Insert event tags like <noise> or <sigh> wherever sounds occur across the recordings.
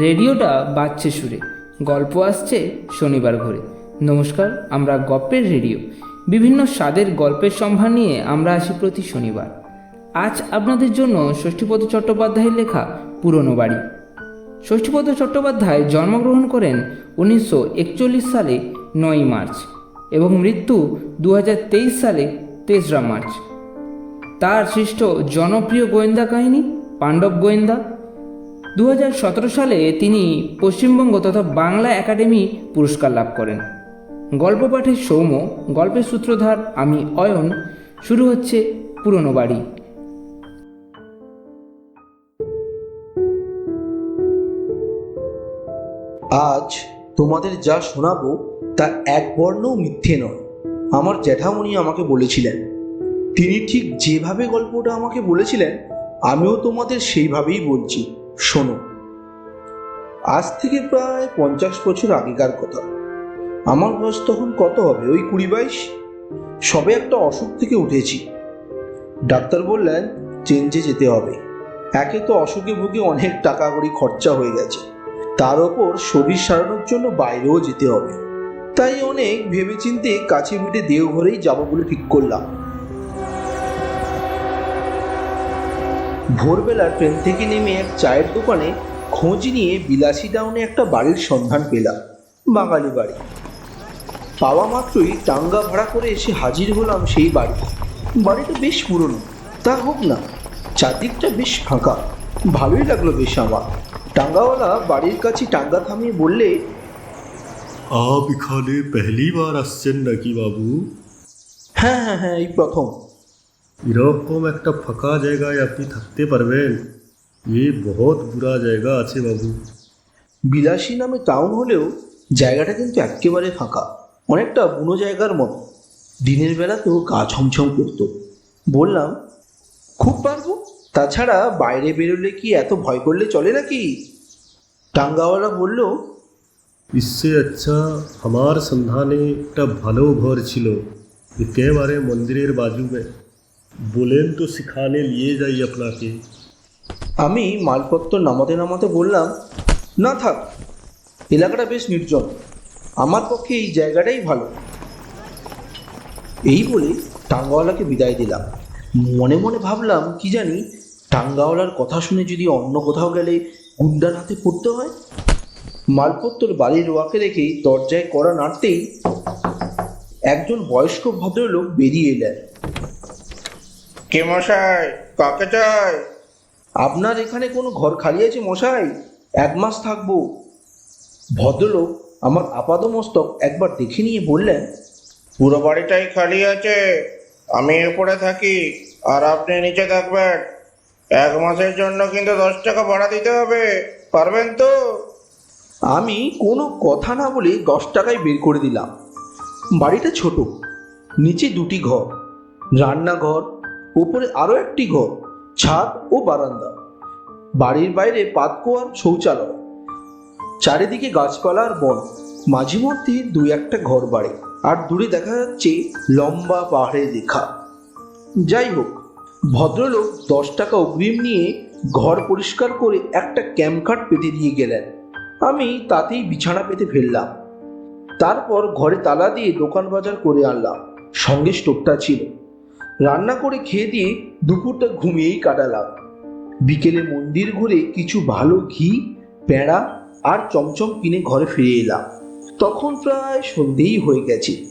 রেডিওটা বাজছে সুরে, গল্প আসছে শনিবার ঘরে নমস্কার, আমরা গপ্পের রেডিও। বিভিন্ন স্বাদের গল্পের সম্ভার নিয়ে আমরা আসি প্রতি শনিবার। আজ আপনাদের জন্য ষষ্ঠীপদ চট্টোপাধ্যায়ের লেখা পুরনো বাড়ি। ষষ্ঠীপদ চট্টোপাধ্যায় জন্মগ্রহণ করেন উনিশশো একচল্লিশ সালে নয়ই মার্চ এবং মৃত্যু দু হাজার তেইশ সালে তেসরা মার্চ। তার সৃষ্ট জনপ্রিয় গোয়েন্দা কাহিনী, পাণ্ডব গোয়েন্দা দু হাজার সতেরো সালে তিনি পশ্চিমবঙ্গ তথা বাংলা একাডেমি পুরস্কার লাভ করেন। গল্প পাঠের সৌম্য, গল্পের সূত্রধার আমি অয়ন। শুরু হচ্ছে পুরনো বাড়ি। আজ তোমাদের যা শোনাবো তা এক বর্ণও মিথ্যে নয়, আমার জ্যাঠামণি আমাকে বলেছিলেন। তিনি ঠিক যেভাবে গল্পটা আমাকে বলেছিলেন, আমিও তোমাদের সেইভাবেই বলছি। শোনো, আজ থেকে প্রায় পঞ্চাশ বছর আগেকার কথা। আমার বয়স তখন কত হবে? ওই কুড়ি বাইশ? সবে একটা অসুখ থেকে উঠেছি। ডাক্তার বললেন, চেঞ্জে যেতে হবে। একে তো অসুখে ভুগে অনেক টাকা কড়ি খরচা হয়ে গেছে। তার ওপর শরীর সারানোর জন্য বাইরেও যেতে হবে। তাই অনেক ভেবেচিন্তে কাছে মিটে দেওঘরেই যাব বলে ঠিক করলাম। ভোরবেলা ট্রেন থেকে নেমে এক চায়ের দোকানে খোঁজ নিয়ে বিলাসী ডাউনে একটা বাড়ির সন্ধান পেলাম বাঙালি বাড়ি। পাওয়া মাত্রই টাঙ্গা ভাড়া করে এসে হাজির হলাম সেই বাড়িতে। বাড়িটা বেশ পুরনো তা হোক না চারদিকটা বেশ ফাঁকা ভালোই লাগল বেশ আমার। টাঙ্গাওয়ালা বাড়ির কাছে টাঙ্গা থামিয়ে বললে আপ এখানে পেহলি বার আসছেন নাকি বাবু? হ্যাঁ হ্যাঁ হ্যাঁ এই প্রথম। এরকম একটা ফাঁকা জায়গায় আপনি থাকতে পারবেন। এ বহুত বুড়া জায়গা আছে বাবু। বিলাসী নামে টাউন হলেও জায়গাটা কিন্তু একেবারে ফাঁকা। অনেকটা বুনো জায়গার মতো। দিনের বেলা তো গা ছমছম করত। বললাম খুব পারব? তাছাড়া বাইরে বেরোলে কি এত ভয় করলে চলে নাকি? টাঙ্গাওয়ালা বলল ইসে আচ্ছা আমার সন্ধানে একটা ভালো ঘর ছিল। একেবারে মন্দিরের বাজুবে বলেন তো সেখানে নিয়ে যাই আপনাকে আমি মালপত্র নামাতে নামাতে বললাম, না থাক, এলাকাটা বেশ নির্জন। আমার পক্ষে এই জায়গাটাই ভালো। এই বলে টাঙ্গাওয়ালাকে বিদায় দিলাম। মনে মনে ভাবলাম, কি জানি, টাঙ্গাওয়ালার কথা শুনে যদি অন্য কোথাও গেলে গুন্ডার হাতে পড়তে হয়? মালপত্তর বাড়ির ওয়াকে রেখেই দরজায় কড়া নাড়তেই একজন বয়স্ক ভদ্রলোক বেরিয়ে এলেন। কে মশাই? কাকে চাই? আপনার এখানে কোনো ঘর খালি আছে মশাই? এক মাস থাকব। ভদ্রলোক আমার আপাদমস্তক একবার দেখে নিয়ে বললেন পুরো বাড়িটাই খালি আছে আমি উপরে থাকি আর আপনি নিচে থাকবেন। এক মাসের জন্য কিন্তু দশ টাকা ভাড়া দিতে হবে পারবেন তো? আমি কোনো কথা না বলে দশ টাকায় বের করে দিলাম। বাড়িটা ছোট নিচে দুটি ঘর রান্নাঘর উপরে আরও একটি ঘর, ছাদ ও বারান্দা। বাড়ির বাইরে পাতকোয়ার শৌচালয়। চারিদিকে গাছপালা আর বন। মাঝে মধ্যে দুই একটা ঘর বাড়ে। আর দূরে দেখা যাচ্ছে লম্বা পাহাড়ের রেখা যাই হোক, ভদ্রলোক দশ টাকা অগ্রিম নিয়ে ঘর পরিষ্কার করে একটা ক্যাম্পখাট পেতে দিয়ে গেলেন। আমি তাতেই বিছানা পেতে ফেললাম। তারপর ঘরে তালা দিয়ে দোকান বাজার করে আনলাম। সঙ্গে স্টোভটা ছিল। রান্না করে খেয়ে দিয়ে দুপুরটা ঘুমিয়েই কাটালাম। বিকেলে মন্দির ঘুরে কিছু ভালো ঘি প্যাঁড়া আর চমচম কিনে ঘরে ফিরে এলাম। তখন প্রায় সন্ধেই হয়ে গেছে।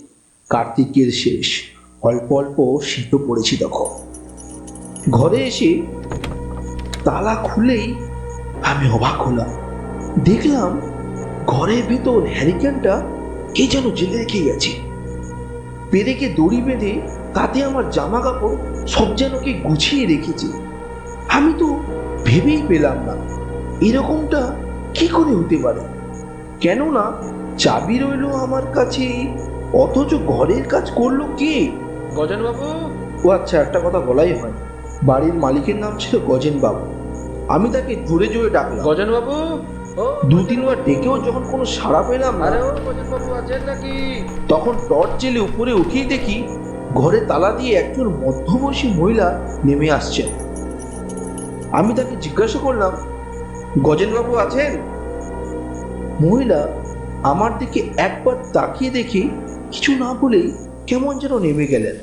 কার্তিকের শেষ। অল্প অল্প শীত পড়েছি তখন। ঘরে এসে তালা খুলেই আমি অবাক হলাম। দেখলাম ঘরের ভেতর হ্যারিকেনটা কে যেন জেলে রেখে গেছে। পেরেকে দড়ি বেঁধে তাতে আমার জামা কাপড় সব যেন কে গুছিয়ে রেখেছে। আমি তো ভেবেই পেলাম না এরকমটা কি করে হতে পারে? কেননা চাবি রইল আমার কাছে অথচ ঘরের কাজ করল কে? গজনবাবু? ও আচ্ছা একটা কথা বলাই হয়। বাড়ির মালিকের নাম ছিল গজেন বাবু আমি তাকে জোরে জোরে ডাকলাম। গজনবাবু? দু তিনবার ডেকেও যখন কোনো সাড়া পেলাম না গজনবাবু তখন টর্চ জেলে উপরে উঠিয়ে দেখি ঘরে তালা দিয়ে একজন মধ্যবয়সী মহিলা নেমে আসছেন। আমি তাকে জিজ্ঞাসা করলাম, গজেনবাবু আছেন? মহিলা আমার দিকে একবার তাকিয়ে দেখে কিছু না বলেই কেমন যেন নেমে গেলেন।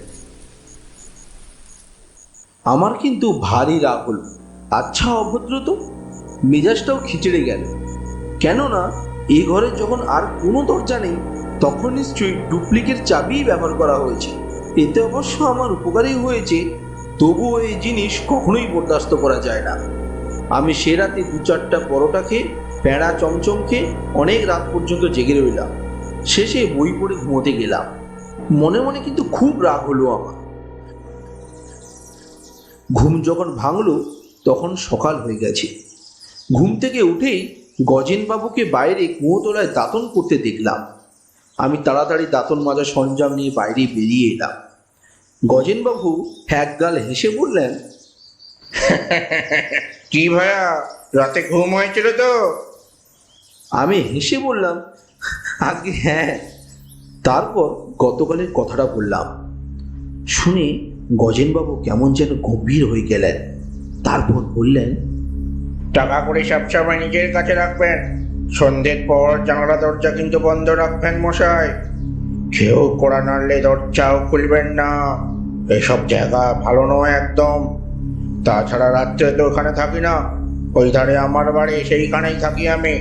আমার কিন্তু ভারী রাগ হলো। আচ্ছা অভদ্র তো। মেজাজটাও খিচড়ে গেল। কেননা এই ঘরে যখন আর কোনো দরজা নেই, তখন নিশ্চয়ই ডুপ্লিকেট চাবিই ব্যবহার করা হয়েছে। এতে অবশ্য আমার উপকারই হয়েছে, তবুও এই জিনিস কখনোই বরদাস্ত করা যায় না। আমি সে রাতে দু চারটা পরোটা খেয়ে প্যাঁড়া চমচম খেয়ে অনেক রাত পর্যন্ত জেগে রইলাম। শেষে বই পড়ে ঘুমোতে গেলাম। মনে মনে কিন্তু খুব রাগ হলো আমার। ঘুম যখন ভাঙলো, তখন সকাল হয়ে গেছে। ঘুম থেকে উঠেই গজেনবাবুকে বাইরে কুয়োতলায় দাঁতন করতে দেখলাম। আমি তাড়াতাড়ি দাঁতন মাজার সরঞ্জাম নিয়ে বাইরে বেরিয়ে এলাম। গজেনবাবু একগাল হেসে বললেন <laughs> কি ভাইয়া রাতে ঘুম হয়েছিল তো? আমি হেসে বললাম আগে হ্যাঁ। তারপর গতকালের কথাটা বললাম। শুনে গজেনবাবু কেমন যেন গম্ভীর হয়ে গেলেন। তারপর বললেন টাকা করে সবসময় নিজের কাছে রাখবেন। সন্ধ্যের পর জানালা দরজা কিন্তু বন্ধ রাখবেন মশাই। কেউ কড়া নাড়লে দরজাও খুলবেন না। এসব জায়গা ভালো নয় একদম। তাছাড়া রাত্রে তো ওখানে থাকি না। ওই ধারে আমার বাড়ি সেইখানেই থাকি আমি।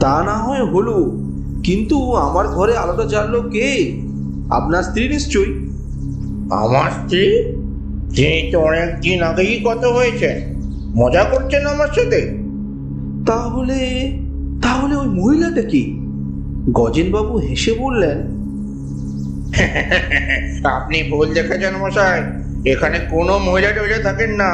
তা না হয় হলো কিন্তু আমার ঘরে আলোটা জ্বাললো কে? আপনার স্ত্রী নিশ্চয়ই। আমার স্ত্রী? তিনি তো অনেক দিন আগেই কত হয়েছে মজা করছেন আমার সাথে। তাহলে তাহলে ওই মহিলাটা কি? গজেনবাবু হেসে বললেন <laughs> আপনি ভুল দেখেছেন মশাই এখানে কোনো মহিলা টহিলা থাকেন না।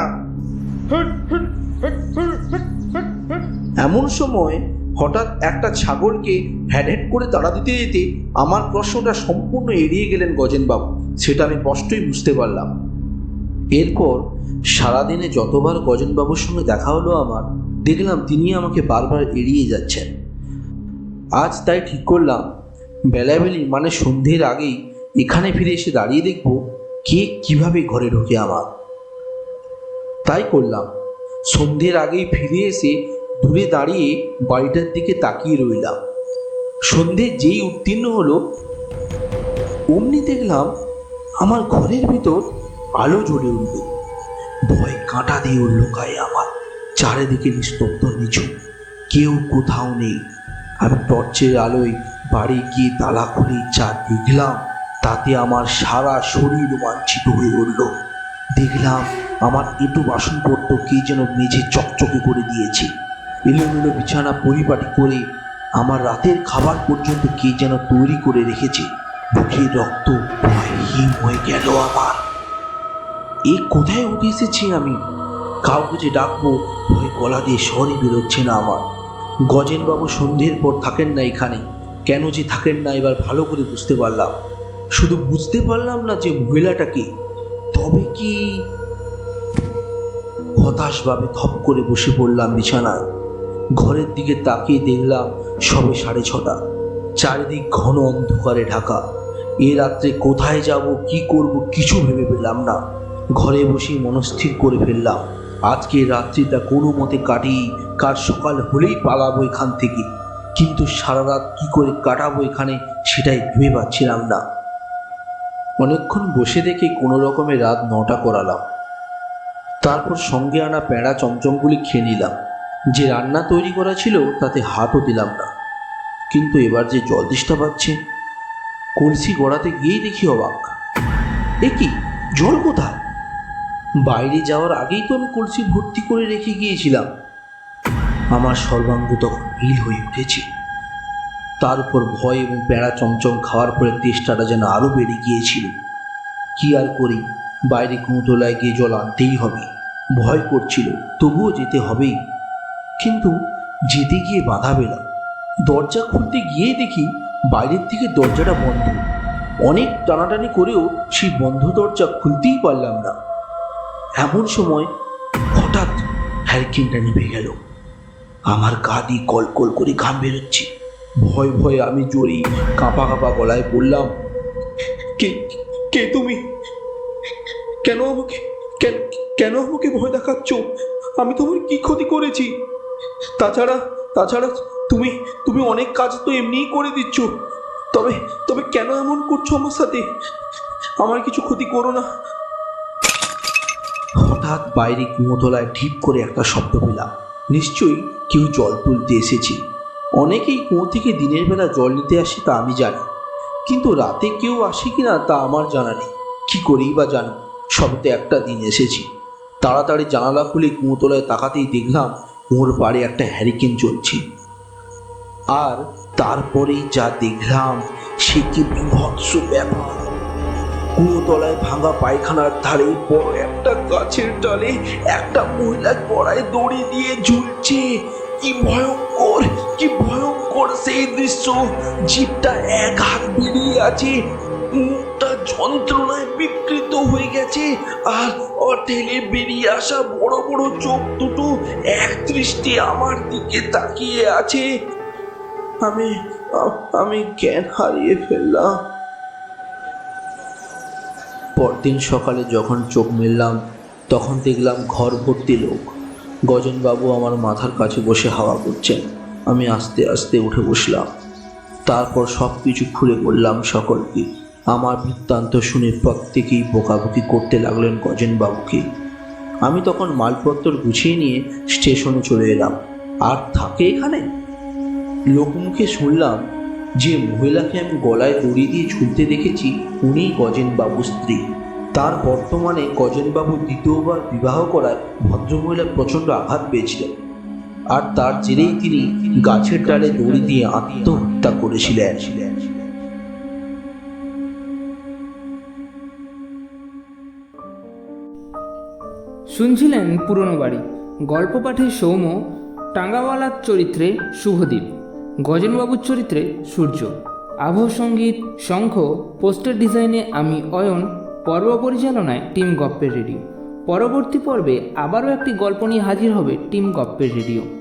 এমন সময় হঠাৎ একটা ছাগলকে হ্যাড হ্যাড করে তাড়া দিতে দিতে আমার প্রশ্নটা সম্পূর্ণ এড়িয়ে গেলেন গজেনবাবু সেটা আমি স্পষ্টই বুঝতে পারলাম। এরপর সারাদিনে যতবার গজেনবাবুর সঙ্গে দেখা হলো আমার দেখলাম তিনি আমাকে বারবার এড়িয়ে যাচ্ছেন। আজ তাই ঠিক করলাম। বেলাবেলি মানে সন্ধ্যের আগেই এখানে ফিরে এসে দাঁড়িয়ে দেখব কে কীভাবে ঘরে ঢোকে আমার। তাই করলাম। সন্ধ্যের আগেই ফিরে এসে দূরে দাঁড়িয়ে বাড়িটার দিকে তাকিয়ে রইলাম। সন্ধে যেই উত্তীর্ণ হলো, অমনি দেখলাম আমার ঘরের ভিতর আলো জ্বলে উঠল। ভয় কাঁটা দিয়ে উঠল গায়ে আমার। চারিদিকে নিস্তব্ধ নিচু কেউ কোথাও নেই। আমি টর্চের আলোয় বাড়ি গিয়ে তালা খুলে যা দেখলাম, তাতে আমার সারা শরীর রোমাঞ্চিত হয়ে উঠল। দেখলাম আমার এঁটো বাসনপত্র কে যেন মেঝে চকচকে করে দিয়েছে। এলোমেলো বিছানা পরিপাটি করে আমার রাতের খাবার পর্যন্ত কে যেন তৈরি করে রেখেছে। বুকের রক্ত হিম হয়ে গেল আমার। এ কোথায় উঠে এসেছি আমি? কাউকে যে ডাকবো, ভয় গলা দিয়ে স্বরই বেরোচ্ছে না আমার। গজেনবাবু সন্ধ্যের পর থাকেন না এখানে। কেন যে থাকেন না এবার ভালো করে বুঝতে পারলাম। শুধু বুঝতে পারলাম না যে মহিলাটাকে তবে কি হতাশভাবে থপ করে বসে পড়লাম বিছানায়। ঘরের দিকে তাকিয়ে দেখলাম সবে সাড়ে ছটা। চারিদিক ঘন অন্ধকারে ঢাকা। এ রাত্রে কোথায় যাব, কি করব, কিছু ভেবে পেলাম না। ঘরে বসে মনস্থির করে ফেললাম। আজকে রাত্রিটা কোনো মতে কাটিয়ে কাল সকাল হলেই পালাবো এখান থেকে। কিন্তু সারা রাত কি করে কাটাবো এখানে সেটাই ভেবে পাচ্ছিলাম না। অনেকক্ষণ বসে দেখে কোনো রকমে রাত নটা করালাম। তারপর সঙ্গে আনা প্যাঁড়া চমচমগুলি খেয়ে নিলাম। যে রান্না তৈরি করা ছিল তাতে হাতও দিলাম না। কিন্তু এবার যে জল দিষ্টা পাচ্ছে, কলসি গড়াতে গিয়েই দেখি অবাক। এ কি? জল কোথায়? বাইরে যাওয়ার আগেই তো আমি কলসি ভর্তি করে রেখে গিয়েছিলাম। আমার সর্বাঙ্গ তখন নীল হয়ে উঠেছে। তার উপর ভয় এবং প্যাঁড়া চমচম খাওয়ার পরে তেষ্টাটা যেন আরও বেড়ে গিয়েছিল। কি আর করি? বাইরে কুঁতলায় গিয়ে জল আনতেই হবে। ভয় করছিল, তবুও যেতে হবেই। কিন্তু যেতে গিয়ে বাধা পেলাম। দরজা খুলতে গিয়ে দেখি বাইরের থেকে দরজাটা বন্ধ। অনেক টানাটানি করেও সেই বন্ধ দরজা খুলতেই পারলাম না। এমন সময় হঠাৎ হ্যারিকেনটা নিভে গেল। আমার গা দিয়ে কল করে ঘাম বেরোচ্ছে। ভয় ভয়ে আমি জোরে কাঁপা কাঁপা গলায় বললাম, কে কে তুমি? কেন আমাকে, কেন কেন আমাকে ভয় দেখাচ্ছ? আমি তোমার কি ক্ষতি করেছি? তাছাড়া তাছাড়া তুমি তুমি অনেক কাজ তো এমনিই করে দিচ্ছ। তবে তবে কেন এমন করছ আমার সাথে? আমার কিছু ক্ষতি করো না হঠাৎ বাইরে কুমোতলায় ঢিপ করে একটা শব্দ পেলাম। নিশ্চয়ই কেউ জল তুলতে এসেছে। অনেকেই কুয়ো থেকে দিনের বেলা জল নিতে আসে তা আমি জানি। কিন্তু রাতে কেউ আসে কি না তা আমার জানা নেই। কি করেই বা জানি সবে তো একটা দিন এসেছি। তাড়াতাড়ি জানালা খুলে কুঁতলায় তাকাতেই দেখলাম মোর বাড়ি একটা হ্যারিকেন চলছে। আর তারপরেই যা দেখলাম, সে কি বিভৎস ব্যাপার। কুঁতলায় ভাঙা পায়খানার ধারে বড় একটা গাছের ডালে একটা মহিলা গড়ায় দড়ি দিয়ে ঝুলছে। কি ভয়ঙ্কর কি ভয়ঙ্কর সেই দৃশ্য। জিপটা এক হাত বেরিয়ে আছে, মুখটা যন্ত্রণায় বিকৃত হয়ে গেছে, আর অটেলে বেরিয়ে আসা বড় বড় চোখ দুটো এক দৃষ্টি আমার দিকে তাকিয়ে আছে। আমি আমি জ্ঞান হারিয়ে ফেললাম। পরদিন সকালে যখন চোখ মেললাম, তখন দেখলাম ঘর ভর্তি লোক। গজনবাবু আমার মাথার কাছে বসে হাওয়া করছেন। আমি আস্তে আস্তে উঠে বসলাম। তারপর সব কিছু খুলে বললাম সকলকে। আমার বৃত্তান্ত শুনে প্রত্যেকেই বকাবকি করতে লাগলেন গজেনবাবুকে। আমি তখন মালপত্র গুছিয়ে নিয়ে স্টেশনে চলে এলাম। আর থাকে এখানে? লোকমুখে শুনলাম যে মহিলাকে আমি গলায় দড়ি দিয়ে ঝুলতে দেখেছি, উনিই গজেনবাবুর স্ত্রী। তার বর্তমানে গজেনবাবু দ্বিতীয়বার বিবাহ করায় ভদ্রমহিলা প্রচণ্ড আঘাত পেয়েছিলেন। আর তার জেরেই তিনি গাছের ডালে দড়ি দিয়ে আত্মহত্যা করেছিলেন। শুনছিলেন পুরনো বাড়ি। গল্প পাঠে সৌম্য, টাঙ্গাওয়ালার চরিত্রে শুভদীপ। গজনবাবুর চরিত্রে সূর্য। আবহ সংগীত, শঙ্খ, পোস্টার ডিজাইনে আমি অয়ন পর্ব পরিচালনায় টিম গপ্পের রেডিও পরবর্তী পর্বে আবারও একটি গল্প নিয়ে হাজির হবে টিম গপ্পের রেডিও।